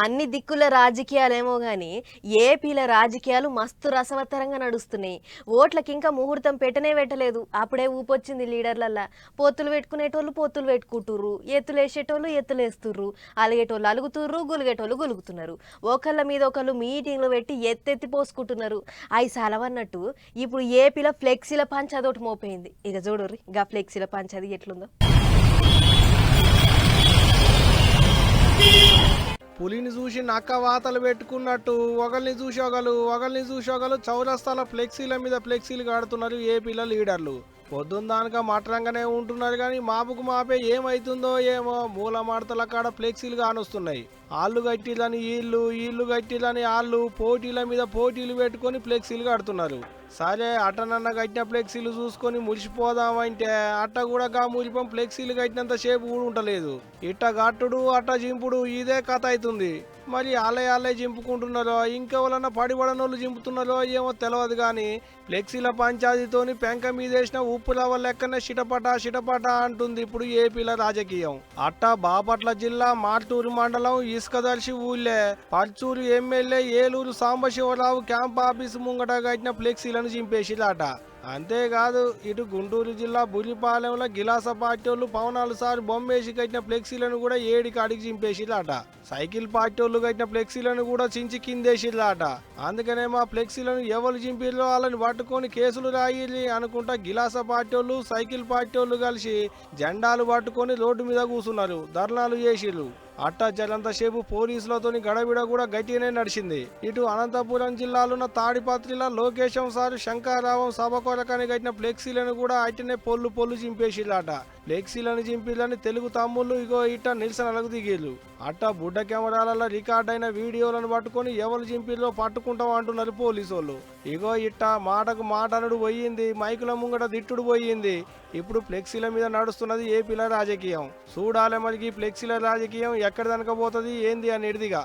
అన్ని దిక్కుల రాజకీయాలేమో కానీ ఏపీల రాజకీయాలు మస్తు రసవత్తరంగా నడుస్తున్నాయి. ఓట్లకి ఇంకా ముహూర్తం పెట్టనే పెట్టలేదు. అప్పుడే ఊపొచ్చింది లీడర్లల్లా. పొత్తులు పెట్టుకునేటోళ్ళు పొత్తులు పెట్టుకుంటుర్రు. ఎత్తులు వేసేటోళ్ళు ఎత్తులు వేస్తుర్రు. అలిగేటోళ్ళు అలుగుతుర్రు గులిగేటోళ్ళు గులుగుతున్నారు. ఒకళ్ళ మీద ఒకళ్ళు మీటింగ్లు పెట్టి ఎత్తెత్తి పోసుకుంటున్నారు. అవి సెలవన్నట్టు ఇప్పుడు ఏపీలో ఫ్లెక్సీల పంచ్ అదొకటి మోపోయింది ఇక చూడుర్రి ఇక ఫ్లెక్సీల పంచ్ అది ఎట్లుందో. పులిని చూసి నక్క వాతలు పెట్టుకున్నట్టు ఒకరిని చూసి ఒకరు ఒకరిని చూసి ఒకరు చౌరస్తాల ఫ్లెక్సీల మీద ఫ్లెక్సీలు కడుతున్నారు ఏపీల లీడర్లు. పొద్దున్న దానిక మటరంగానే ఉంటున్నారు కానీ మాపుకు మాపే ఏమైతుందో ఏమో మూల మడతల కాడ ఫ్లెక్సీలు కానొస్తున్నాయి. ఆళ్ళు కట్టిలని వీళ్ళు వీళ్ళు కట్టిలని వాళ్ళు పోటీల మీద పోటీలు పెట్టుకొని ఫ్లెక్సీలు కడుతున్నారు. సరే అటనన్న కట్టిన ఫ్లెక్సీలు చూసుకొని మురిసిపోదామంటే అట్ట కూడా గా మురిపం ఫ్లెక్సీలు కట్టినంత సేపు కూడా ఉండలేదు. ఇట్ట గట్టుడు అట్ట జింపుడు ఇదే కథ అవుతుంది. మరి ఆలయాలే చింపుకుంటున్నారో జింపుకుంటున్నారో ఇంకెవరన్నా పడిపడనోళ్ళు జింపుతున్నారో ఏమో తెలియదు కానీ ఫ్లెక్సీల పంచాయతీతోని పెంక మీదేసిన ఉప్పు రవ్వ లెక్కనే షిటపట షిటపట అంటుంది ఇప్పుడు ఏపీల రాజకీయం. అట్ట బాపట్ల జిల్లా మార్టూరు మండలం ఇసుకదర్శి ఊళ్ళే Parchur MLA Eluru Sambasivarao camp office ముంగట కట్టిన ఫ్లెక్సీలను చింపేసిరాట అంతేకాదు ఇటు గుంటూరు జిల్లా బురిపాలెంలో గిలాస పార్టీ పవనాలు సార్ బొమ్మేసి కట్టిన ఫ్లెక్సీలను కూడా ఏడికి అడిగి చింపేసిరాట సైకిల్ పార్టీ వాళ్ళు కట్టిన ఫ్లెక్సీలను కూడా చించి కిందేసిరాట అందుకనే మా ఫ్లెక్సీలను ఎవరు చింపిర్రో వాళ్ళని పట్టుకొని కేసులు రాయి అనుకుంటా గిలాస పార్టీ వాళ్ళు సైకిల్ పార్టీ వాళ్ళు కలిసి జెండాలు పట్టుకొని రోడ్డు మీద కూర్చున్నారు. ధర్నాలు చేసిర్రు. అట్టా జలంతసేపు పోలీసులతోని గడబిడ కూడా గట్టిగానే నడిచింది. ఇటు అనంతపురం జిల్లాలోని తాడిపత్రిలో లోకేశం సారు శంకారావం సభ కొరకని కట్టిన ఫ్లెక్సీలను కూడా అట్టనే పొల్లు పొల్లు చింపేసిల్లాట ఫ్లెక్సీలను చింపిల్లని తెలుగు తమ్ముళ్ళు ఇగో ఇట్ట నిరసనలకు దిగేళ్ళు అట్ట బుడ్డ కెమెరాలలో రికార్డ్ అయిన వీడియోలను పట్టుకొని ఎవరు చింపిల్లో పట్టుకుంటాం అంటున్నారు పోలీసు వాళ్ళు ఇగో ఇట్ట మాటకు మాటనుడు పోయింది మైకుల ముంగట దిట్టుడు పోయింది. ఇప్పుడు ఫ్లెక్సీల మీద నడుస్తున్నది ఏపీల రాజకీయం. చూడాలి మరి ఈ ఫ్లెక్సీల రాజకీయం ఎక్కడ దనకపోతుంది ఏంది? అనేటిదిగా